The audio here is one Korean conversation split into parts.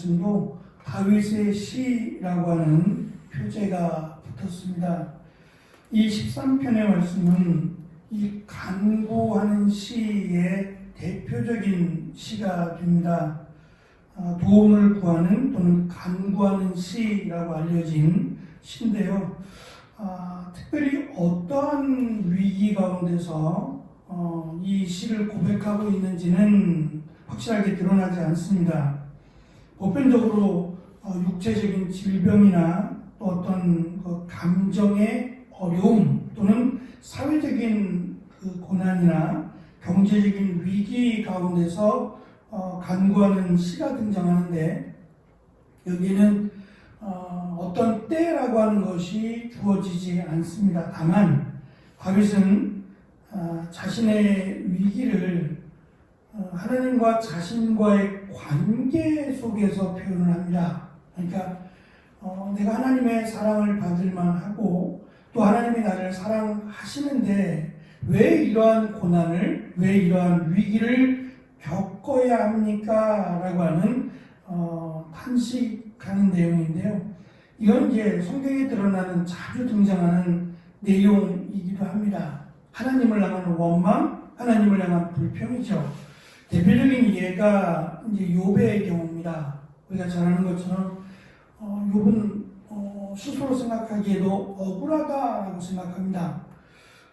말씀도 다윗의 시라고 하는 표제가 붙었습니다. 이 13편의 말씀은 이 간구하는 시의 대표적인 시가 됩니다. 아, 도움을 구하는 또는 간구하는 시라고 알려진 시인데요. 아, 특별히 어떠한 위기 가운데서 어, 이 시를 고백하고 있는지는 확실하게 드러나지 않습니다. 보편적으로 어, 육체적인 질병이나 또 어떤 그 감정의 어려움 또는 사회적인 그 고난이나 경제적인 위기 가운데서 어, 간구하는 시가 등장하는데 여기는 어, 어떤 때라고 하는 것이 주어지지 않습니다. 다만 다윗은 어, 자신의 위기를 어, 하나님과 자신과의 관계 속에서 표현을 합니다. 그러니까 어, 내가 하나님의 사랑을 받을 만하고 또 하나님이 나를 사랑하시는데 왜 이러한 고난을 왜 이러한 위기를 겪어야 합니까? 라고 하는 어, 탄식하는 내용인데요. 이건 이제 성경에 드러나는 자주 등장하는 내용이기도 합니다. 하나님을 향한 원망, 하나님을 향한 불평이죠. 대표적인 예가 이제 욥의 경우입니다. 우리가 잘 아는 것처럼 어, 욥은 어, 스스로 생각하기에도 억울하다라고 생각합니다.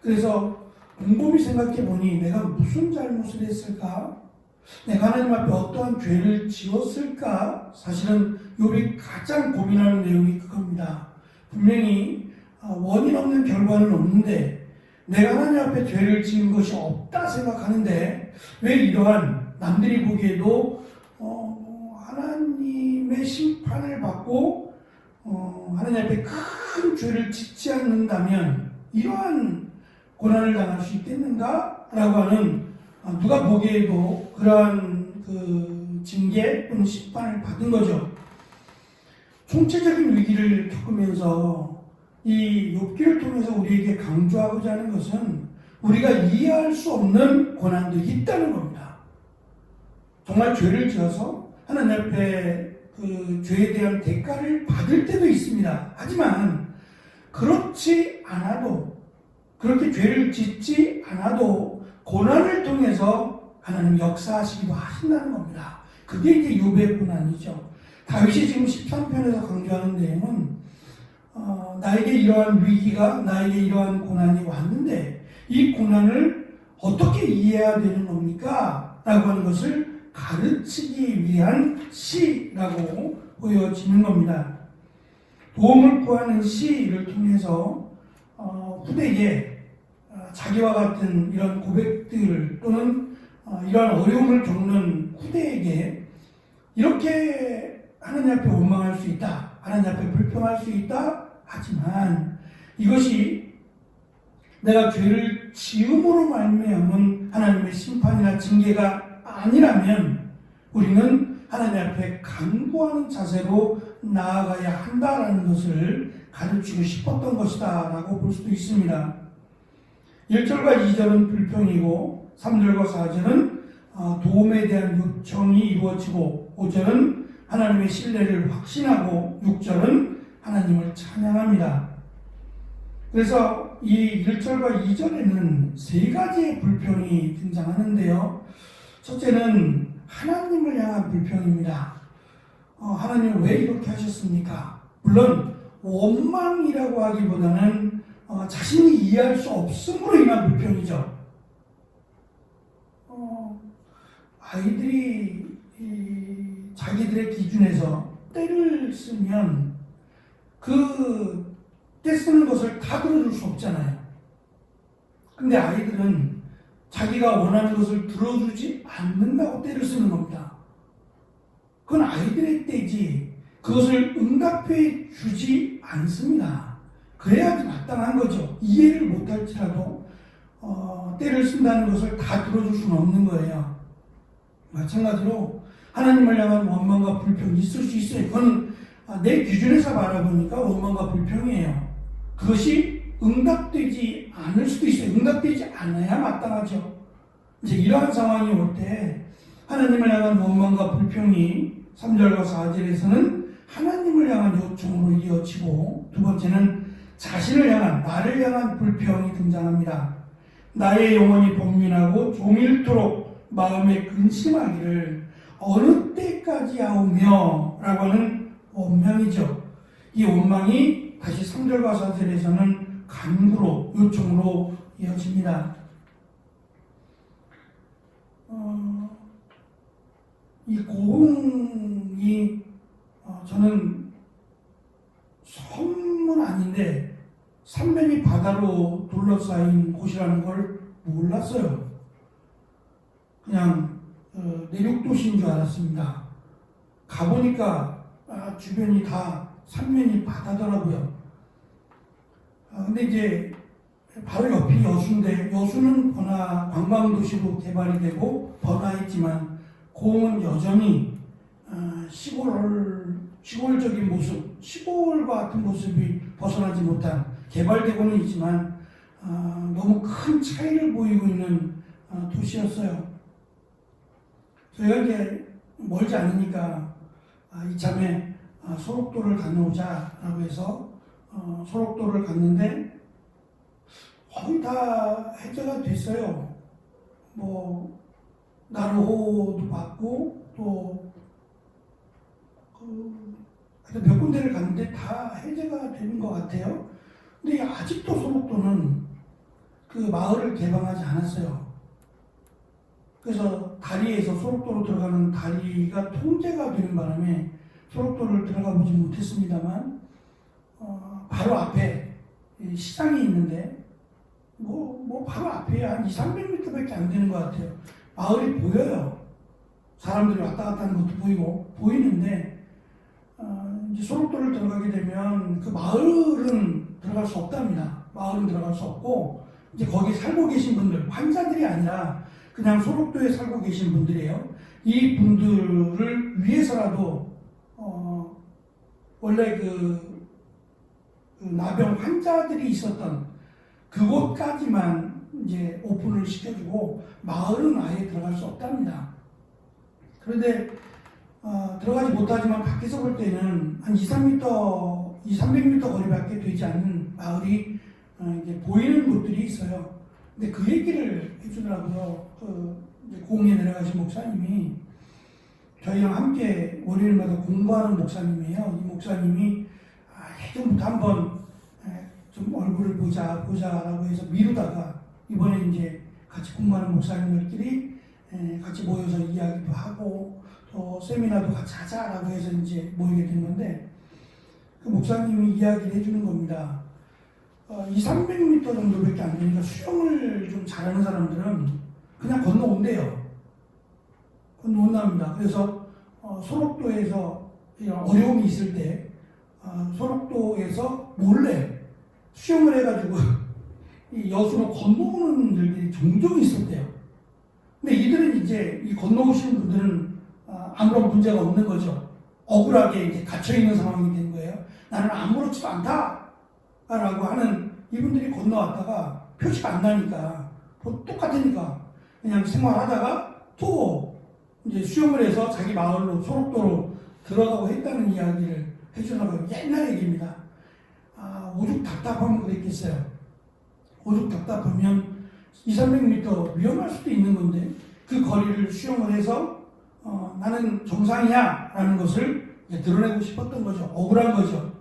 그래서 곰곰이 생각해 보니 내가 무슨 잘못을 했을까? 내가 하나님 앞에 어떠한 죄를 지었을까? 사실은 욥이 가장 고민하는 내용이 그겁니다. 분명히 어, 원인 없는 결과는 없는데 내가 하나님 앞에 죄를 지은 것이 없다 생각하는데 왜 이러한 남들이 보기에도 어, 하나님의 심판을 받고 어, 하나님 앞에 큰 죄를 짓지 않는다면 이러한 고난을 당할 수 있겠는가? 라고 하는 어, 누가 보기에도 그러한 그 징계 또는 심판을 받은 거죠. 총체적인 위기를 겪으면서 이 욥기를 통해서 우리에게 강조하고자 하는 것은 우리가 이해할 수 없는 고난도 있다는 겁니다. 정말 죄를 지어서 하나님 앞에 그 죄에 대한 대가를 받을 때도 있습니다. 하지만 그렇지 않아도 그렇게 죄를 짓지 않아도 고난을 통해서 하나님 역사하시기도 하신다는 겁니다. 그게 이제 욥의 고난이죠. 다윗이 지금 13편에서 강조하는 내용은 어, 나에게 이러한 위기가 나에게 이러한 고난이 왔는데 이 고난을 어떻게 이해해야 되는 겁니까? 라고 하는 것을 가르치기 위한 시라고 보여지는 겁니다. 도움을 구하는 시를 통해서 어, 후대에 어, 자기와 같은 이런 고백들 또는 어, 이러한 어려움을 겪는 후대에게 이렇게 하나님 앞에 원망할 수 있다. 하나님 앞에 불평할 수 있다. 하지만 이것이 내가 죄를 지음으로 말미암은 하나님의 심판이나 징계가 아니라면 우리는 하나님 앞에 간구하는 자세로 나아가야 한다라는 것을 가르치고 싶었던 것이다 라고 볼 수도 있습니다. 1절과 2절은 불평이고 3절과 4절은 어, 도움에 대한 요청이 이루어지고 5절은 하나님의 신뢰를 확신하고 6절은 하나님을 찬양합니다. 그래서 이 1절과 2절에는 세 가지의 불평이 등장하는데요. 첫째는 하나님을 향한 불평입니다. 어, 하나님 왜 이렇게 하셨습니까? 물론 원망이라고 하기보다는 어, 자신이 이해할 수 없음으로 인한 불평이죠. 어, 아이들이 자기들의 기준에서 때를 쓰면 그 때 쓰는 것을 다 들어줄 수 없잖아요. 근데 아이들은 자기가 원하는 것을 들어주지 않는다고 때를 쓰는 겁니다. 그건 아이들의 때지 그것을 응답해 주지 않습니다. 그래야지 마땅한 거죠. 이해를 못할지라도 어, 때를 쓴다는 것을 다 들어줄 수는 없는 거예요. 마찬가지로 하나님을 향한 원망과 불평이 있을 수 있어요. 그건 내 기준에서 바라보니까 원망과 불평이에요. 그것이 응답되지 않을 수도 있어요. 응답되지 않아야 마땅하죠. 이제 이러한 상황이 올 때 하나님을 향한 원망과 불평이 3절과 4절에서는 하나님을 향한 요청으로 이어지고 두 번째는 자신을 향한 나를 향한 불평이 등장합니다. 나의 영혼이 번민하고 종일토록 마음에 근심하기를 어느 때까지 하오며 라고 하는 원망이죠. 이 원망이 다시 3절과 4절에서는 간구로 요청으로 이어집니다. 어, 이 고흥이 어, 저는 섬은 아닌데 삼면이 바다로 둘러싸인 곳이라는 걸 몰랐어요. 그냥 어, 내륙 도시인 줄 알았습니다. 가보니까 아, 주변이 다 삼면이 바다더라고요. 아, 근데 이제 바로 옆이 여수인데 여수는 번화 관광도시로 개발이 되고 번화했지만 고흥은 여전히 아, 시골 시골적인 모습, 시골과 같은 모습이 벗어나지 못한 개발되고는 있지만 아, 너무 큰 차이를 보이고 있는 아, 도시였어요. 저희가 이제 멀지 않으니까 아, 이참에 아, 소록도를 다녀오자라고 해서 어, 소록도를 갔는데 거의 다 해제가 됐어요. 뭐 나로호도 봤고 또 그, 군데를 갔는데 다 해제가 되는 것 같아요. 근데 아직도 소록도는 그 마을을 개방하지 않았어요. 그래서 다리에서 소록도로 들어가는 다리가 통제가 되는 바람에 소록도를 들어가 보지 못했습니다만 어, 바로 앞에 이 시장이 있는데 뭐, 뭐 바로 앞에 한 2, 300m밖에 안 되는 것 같아요. 마을이 보여요. 사람들이 왔다 갔다 하는 것도 보이고 보이는데 어, 이제 소록도를 들어가게 되면 그 마을은 들어갈 수 없답니다. 마을은 들어갈 수 없고 이제 거기 살고 계신 분들 환자들이 아니라 그냥 소록도에 살고 계신 분들이에요. 이 분들을 위해서라도 어, 원래 그, 그 나병 환자들이 있었던 그곳까지만 이제 오픈을 시켜주고 마을은 아예 들어갈 수 없답니다. 그런데 어, 들어가지 못하지만 밖에서 볼 때는 한 2, 3m, 2, 300m 거리밖에 되지 않는 마을이 어, 이제 보이는 곳들이 있어요. 근데 그 얘기를 해주더라고요. 그 공에 내려가신 목사님이 저희랑 함께 월요일마다 공부하는 목사님이에요. 이 목사님이 아, 예전부터 한번 에, 좀 얼굴을 보자 보자라고 해서 미루다가 이번에 이제 같이 공부하는 목사님들끼리 에, 같이 모여서 이야기도 하고 또 세미나도 같이 하자라고 해서 이제 모이게 된 건데 그 목사님이 이야기를 해주는 겁니다. 어, 2, 300m 정도밖에 안 되니까 수영을 좀 잘하는 사람들은 그냥 건너온대요. 건너온답니다. 그래서 어, 소록도에서 어려움이 있을 때 어, 소록도에서 몰래 수영을 해가지고 이 여수로 건너오는 분들이 종종 있었대요. 근데 이들은 이제 이 건너오시는 분들은 어, 아무런 문제가 없는 거죠. 억울하게 이제 갇혀 있는 상황이 된 거예요. 나는 아무렇지도 않다. 라고 하는 이분들이 건너왔다가 표시가 안 나니까 뭐 똑같으니까 그냥 생활하다가 또 이제 수영을 해서 자기 마을로 소록도로 들어가고 했다는 이야기를 해주더라고요. 옛날 얘기입니다. 아, 오죽 답답하면 그랬겠어요. 오죽 답답하면 2, 300m 위험할 수도 있는 건데 그 거리를 수영을 해서 어, 나는 정상이야 라는 것을 드러내고 싶었던 거죠. 억울한 거죠.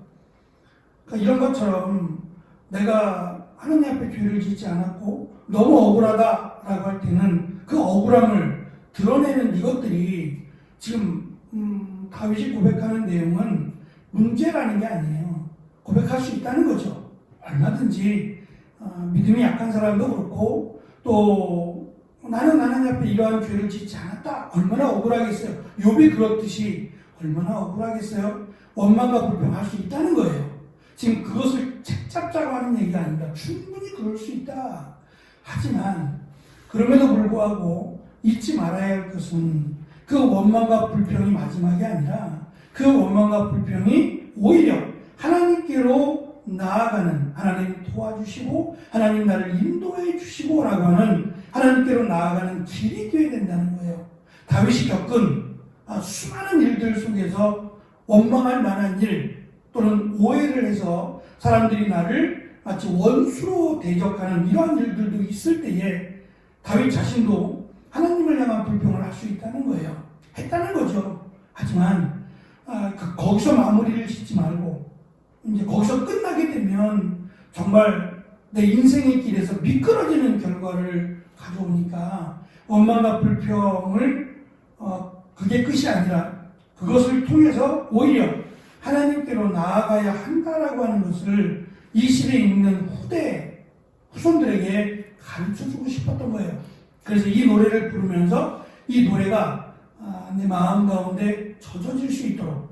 그러니까 이런 것처럼 내가 하느님 앞에 죄를 짓지 않았고 너무 억울하다라고 할 때는 그 억울함을 드러내는 이것들이 지금 음, 다윗이 고백하는 내용은 문제라는 게 아니에요. 고백할 수 있다는 거죠. 얼마든지 어, 믿음이 약한 사람도 그렇고 또 나는 하나님 앞에 이러한 죄를 짓지 않았다. 얼마나 억울하겠어요. 욥이 그렇듯이 얼마나 억울하겠어요. 원망과 불평할 수 있다는 거예요. 지금 그것을 책잡자고 하는 얘기가 아닙니다. 충분히 그럴 수 있다. 하지만 그럼에도 불구하고 잊지 말아야 할 것은 그 원망과 불평이 마지막이 아니라 그 원망과 불평이 오히려 하나님께로 나아가는 하나님 도와주시고 하나님 나를 인도해 주시고라고 하는 하나님께로 나아가는 길이 되어야 된다는 거예요. 다윗이 겪은 아, 수많은 일들 속에서 원망할 만한 일 또는 오해를 해서 사람들이 나를 마치 원수로 대적하는 이러한 일들도 있을 때에 다윗 자신도 하나님을 향한 불평을 할 수 있다는 거예요. 했다는 거죠. 하지만 아, 그- 거기서 마무리를 짓지 말고 이제 거기서 끝나게 되면 정말 내 인생의 길에서 미끄러지는 결과를 가져오니까 원망과 불평을 어, 그게 끝이 아니라 그것을 통해서 오히려 하나님께로 나아가야 한다라고 하는 것을 이 시대에 있는 후대 후손들에게 가르쳐 주고 싶었던 거예요. 그래서 이 노래를 부르면서 이 노래가 아, 내 마음 가운데 젖어질 수 있도록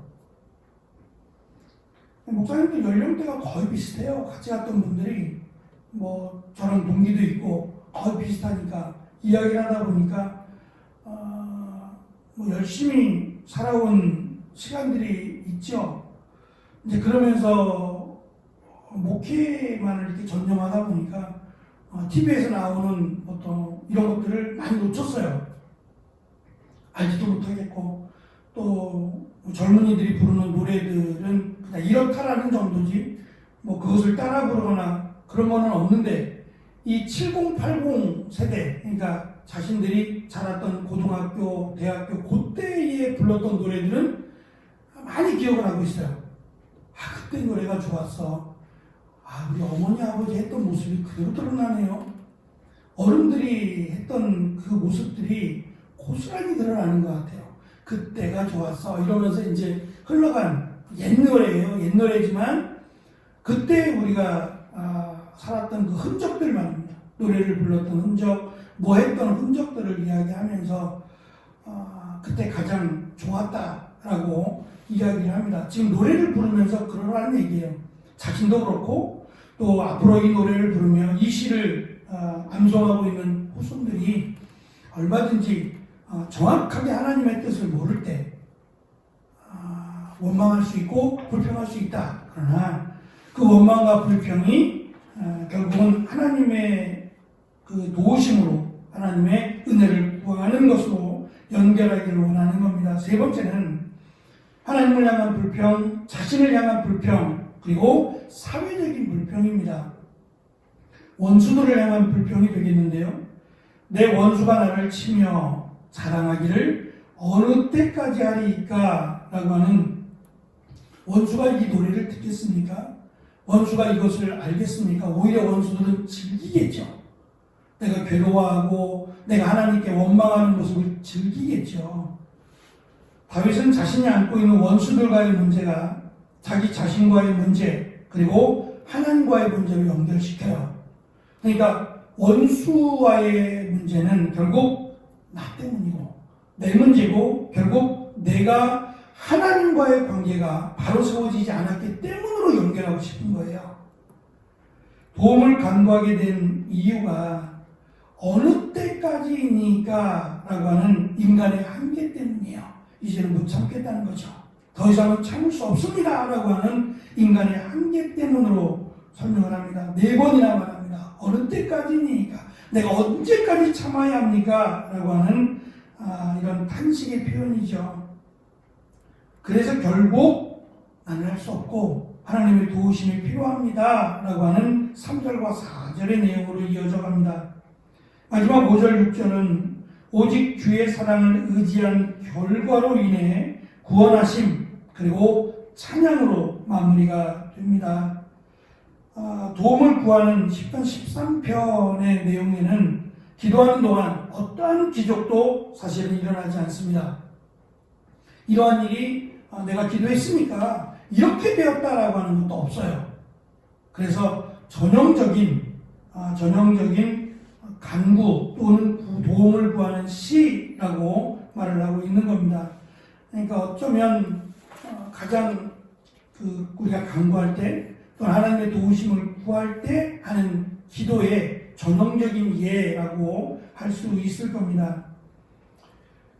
목사님들 연령대가 거의 비슷해요. 같이 갔던 분들이 뭐 저랑 동기도 있고 거의 비슷하니까 이야기를 하다 보니까 어, 뭐 열심히 살아온 시간들이 있죠. 이제 그러면서 목회만을 이렇게 전념하다 보니까 TV에서 나오는 보통 이런 것들을 많이 놓쳤어요. 알지도 못하겠고 또뭐 젊은이들이 부르는 노래들은 그냥 이렇다라는 정도지 뭐 그것을 따라 부르거나 그런 거는 없는데 이 7080 세대 그러니까 자신들이 자랐던 고등학교, 대학교 그때에 불렀던 노래들은 많이 기억을 하고 있어요. 아 그때 노래가 좋았어. 아 우리 어머니 아버지 했던 모습이 그대로 드러나네요. 어른들이 했던 그 모습들이 고스란히 드러나는 것 같아요. 그때가 좋았어 이러면서 이제 흘러간 옛 노래예요. 옛 노래지만 그때 우리가 아, 살았던 그 흔적들 말입니다. 노래를 불렀던 흔적, 뭐 했던 흔적들을 이야기하면서 아, 그때 가장 좋았다라고 이야기를 합니다. 지금 노래를 부르면서 그러라는 얘기예요. 자신도 그렇고 또 앞으로 이 노래를 부르며 이 시를 아, 암송하고 있는 후손들이 얼마든지 아, 정확하게 하나님의 뜻을 모를 때 아, 원망할 수 있고 불평할 수 있다. 그러나 그 원망과 불평이 아, 결국은 하나님의 그 도우심으로 하나님의 은혜를 구하는 것으로 연결하기를 원하는 겁니다. 세 번째는 하나님을 향한 불평, 자신을 향한 불평, 그리고 사회적인 불평입니다. 원수들을 향한 불평이 되겠는데요. 내 원수가 나를 치며 자랑하기를 어느 때까지 하리까? 라고 하는 원수가 이 노래를 듣겠습니까? 원수가 이것을 알겠습니까? 오히려 원수들은 즐기겠죠. 내가 괴로워하고 내가 하나님께 원망하는 모습을 즐기겠죠. 다윗은 자신이 안고 있는 원수들과의 문제가 자기 자신과의 문제 그리고 하나님과의 문제를 연결시켜요. 그러니까 원수와의 문제는 결국 나 때문이고 내 문제고 결국 내가 하나님과의 관계가 바로 세워지지 않았기 때문으로 연결하고 싶은 거예요. 도움을 간구하게 된 이유가 어느 때까지니까 라고 하는 인간의 한계 때문이에요. 이제는 못 참겠다는 거죠. 더 이상은 참을 수 없습니다. 라고 하는 인간의 한계 때문으로 설명을 합니다. 네 번이나 말합니다. 어느 때까지니까 내가 언제까지 참아야 합니까? 라고 하는 아, 이런 탄식의 표현이죠. 그래서 결국 나는 할 수 없고 하나님의 도우심이 필요합니다. 라고 하는 3절과 4절의 내용으로 이어져 갑니다. 마지막 5절, 6절은 오직 주의 사랑을 의지한 결과로 인해 구원하심 그리고 찬양으로 마무리가 됩니다. 아, 도움을 구하는 10편 13편의 내용에는 기도하는 동안 어떠한 기적도 사실은 일어나지 않습니다. 이러한 일이 아, 내가 기도했으니까 이렇게 되었다라고 하는 것도 없어요. 그래서 전형적인 아, 전형적인 간구 또는 도움을 구하는 시라고 말을 하고 있는 겁니다. 그러니까 어쩌면 어, 가장 그 우리가 간구할 때 또는 하나님의 도우심을 구할 때 하는 기도의 전형적인 예라고 할 수 있을 겁니다.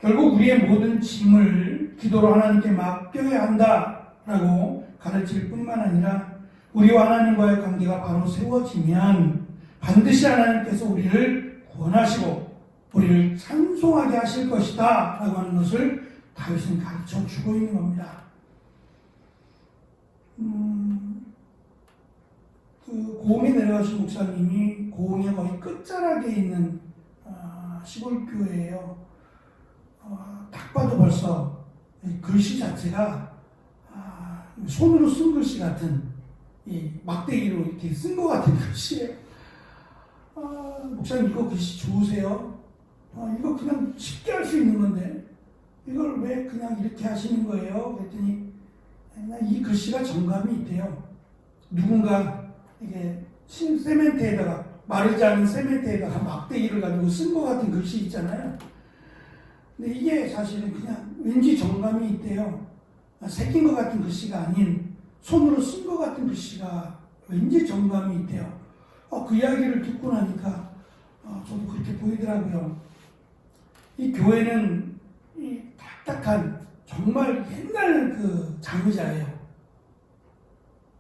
결국 우리의 모든 짐을 기도로 하나님께 맡겨야 한다라고 가르칠 뿐만 아니라 우리와 하나님과의 관계가 바로 세워지면 반드시 하나님께서 우리를 구원하시고 우리를 찬송하게 하실 것이다 라고 하는 것을 다윗은 가르쳐 주고 있는 겁니다. 음, 그 고흥에 내려가신 목사님이 고흥의 거의 끝자락에 있는 아, 시골 교회예요. 어, 딱 봐도 벌써 이 글씨 자체가 아, 손으로 쓴 글씨 같은 이 막대기로 이렇게 쓴 것 같은 글씨예요. 아, 목사님 이거 글씨 좋으세요? 아, 이거 그냥 쉽게 할 수 있는 건데 이걸 왜 그냥 이렇게 하시는 거예요? 그랬더니 이 글씨가 정감이 있대요. 누군가 이게 신 세멘트에다가 마르지 않은 세멘트에다가 막대기를 가지고 쓴 것 같은 글씨 있잖아요. 근데 이게 사실은 그냥 왠지 정감이 있대요. 아, 새긴 것 같은 글씨가 아닌 손으로 쓴 것 같은 글씨가 왠지 정감이 있대요. 어, 그 이야기를 듣고 나니까 어, 저도 그렇게 보이더라고요. 이 교회는 이 딱딱한 정말 옛날 그 장의자예요.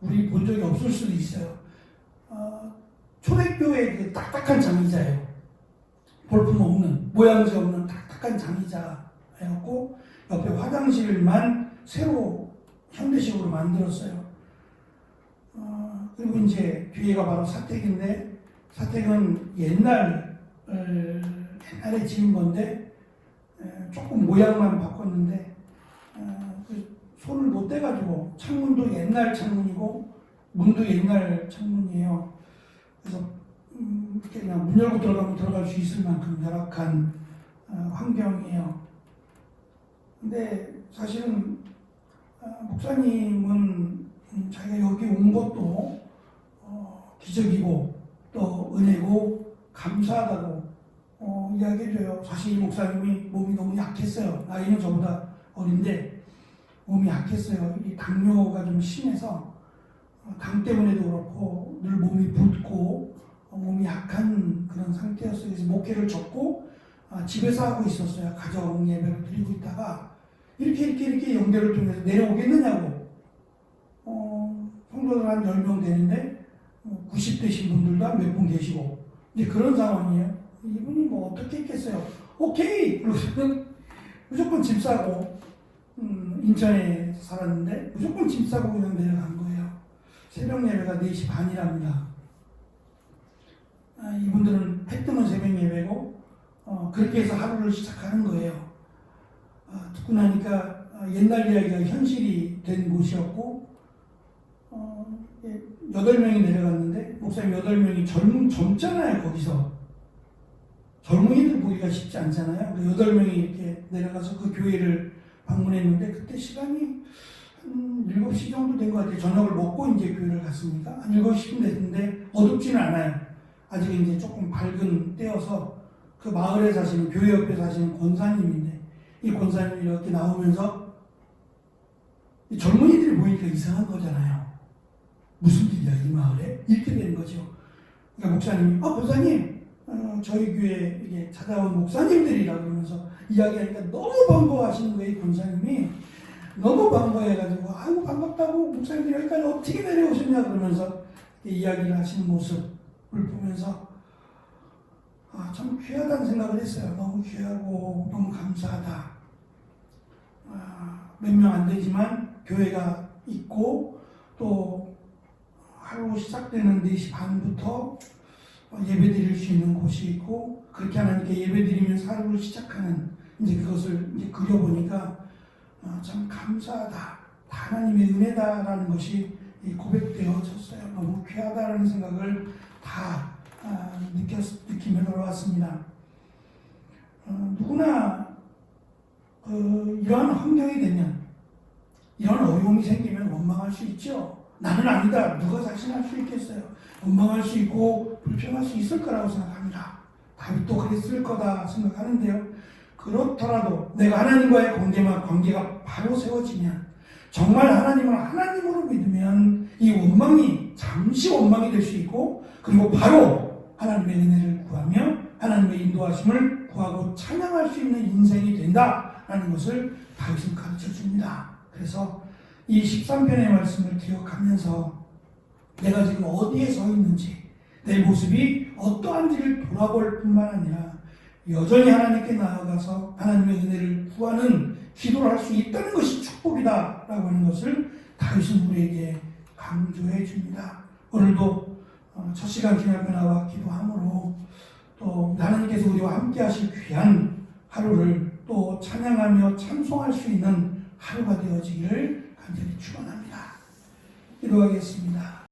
우리 본 적이 없을 수도 있어요. 어, 초대교회 그 딱딱한 장의자예요. 볼품 없는 모양새 없는 딱딱한 장의자였고 옆에 화장실만 새로 현대식으로 만들었어요. 어, 그리고 이제 뒤에가 바로 사택인데 사택은 옛날 어, 옛날에 지은 건데 에, 조금 모양만 바꿨는데 어, 그 손을 못 대가지고 창문도 옛날 창문이고 문도 옛날 창문이에요. 그래서 음, 그냥 문 열고 들어가면 들어갈 수 있을 만큼 열악한 어, 환경이에요. 근데 사실은 어, 목사님은 음, 자기가 여기 온 것도 어, 기적이고 또 은혜고 감사하다고 어, 이야기해줘요. 사실 이 목사님이 몸이 너무 약했어요. 나이는 저보다 어린데 몸이 약했어요. 이 당뇨가 좀 심해서 어, 당 때문에도 그렇고 늘 몸이 붓고 어, 몸이 약한 그런 상태였어요. 그래서 목회를 접고 아, 집에서 하고 있었어요. 가정 예배를 드리고 있다가 이렇게 이렇게 이렇게 연결을 통해서 내려오겠느냐고 어, 성도들 한 10명 되는데 90대신 분들도 몇분 계시고 이제 그런 상황이에요. 이분이 뭐 어떻게 했겠어요? 오케이! 그러고서는 무조건 집 사고 음, 인천에 살았는데 무조건 집 사고 그냥 거예요. 새벽 예배가 4시 반이랍니다. 아, 이분들은 해 뜨면 새벽 예배고 어, 그렇게 해서 하루를 시작하는 거예요. 아, 듣고 나니까 아, 옛날 이야기가 현실이 된 곳이었고 어, 예, 여덟 명이 내려갔는데 목사님 여덟 명이 젊 젊잖아요 거기서 젊은이들 보기가 쉽지 않잖아요. 그 여덟 명이 이렇게 내려가서 그 교회를 방문했는데 그때 시간이 한 7시 정도 된 것 같아요. 저녁을 먹고 이제 교회를 갔으니까 한 7시쯤 됐는데 어둡지는 않아요. 아직 이제 조금 밝은 때여서 그 마을에 사시는 교회 옆에 사시는 권사님인데 이 권사님이 이렇게 나오면서 이 젊은이들이 보니까 이상한 거잖아요. 무슨 일이야 이 마을에? 이렇게 되는 거죠. 그러니까 목사님이 아 권사님 어, 저희 교회 이게 찾아온 목사님들이라 그러면서 이야기하니까 너무 반가워하시는 거예요 이 권사님이 너무 반가워해가지고 아이고 반갑다고 목사님들이 여기까지 어떻게 내려오셨냐 그러면서 이야기를 하시는 모습을 보면서 아, 참 귀하다는 생각을 했어요. 너무 귀하고 너무 감사하다. 아, 몇명 안 되지만 교회가 있고 또 하루 시작되는 4시 반부터 예배 드릴 수 있는 곳이 있고 그렇게 하나님께 예배 드리면서 하루를 시작하는 이제 그것을 이제 그려보니까 아, 참 감사하다. 다 하나님의 은혜다라는 것이 이 고백되어졌어요. 너무 귀하다라는 생각을 다 아, 느꼈, 느끼며 돌아왔습니다. 어, 누구나 그 이러한 환경이 되면 이런 어려움이 생기면 원망할 수 있죠. 나는 아니다. 누가 자신할 수 있겠어요. 원망할 수 있고 불평할 수 있을 거라고 생각합니다. 다윗도 그랬을 거다 생각하는데요. 그렇더라도 내가 하나님과의 관계만 관계가 바로 세워지면 정말 하나님을 하나님으로 믿으면 이 원망이 잠시 원망이 될 수 있고 그리고 바로 하나님의 은혜를 구하며 하나님의 인도하심을 구하고 찬양할 수 있는 인생이 된다라는 것을 다윗은 가르쳐 줍니다. 그래서 이 13편의 말씀을 기억하면서 내가 지금 어디에 서 있는지 내 모습이 어떠한지를 돌아볼 뿐만 아니라 여전히 하나님께 나아가서 하나님의 은혜를 구하는 기도를 할할수 있다는 것이 축복이다라고 하는 것을 다윗은 우리에게 강조해 줍니다. 오늘도 어, 첫 시간 기념 변화와 기도함으로 또 하나님께서 우리와 함께 하실 귀한 하루를 또 찬양하며 찬송할 수 있는 하루가 되어지기를 간절히 축원합니다. 기도하겠습니다.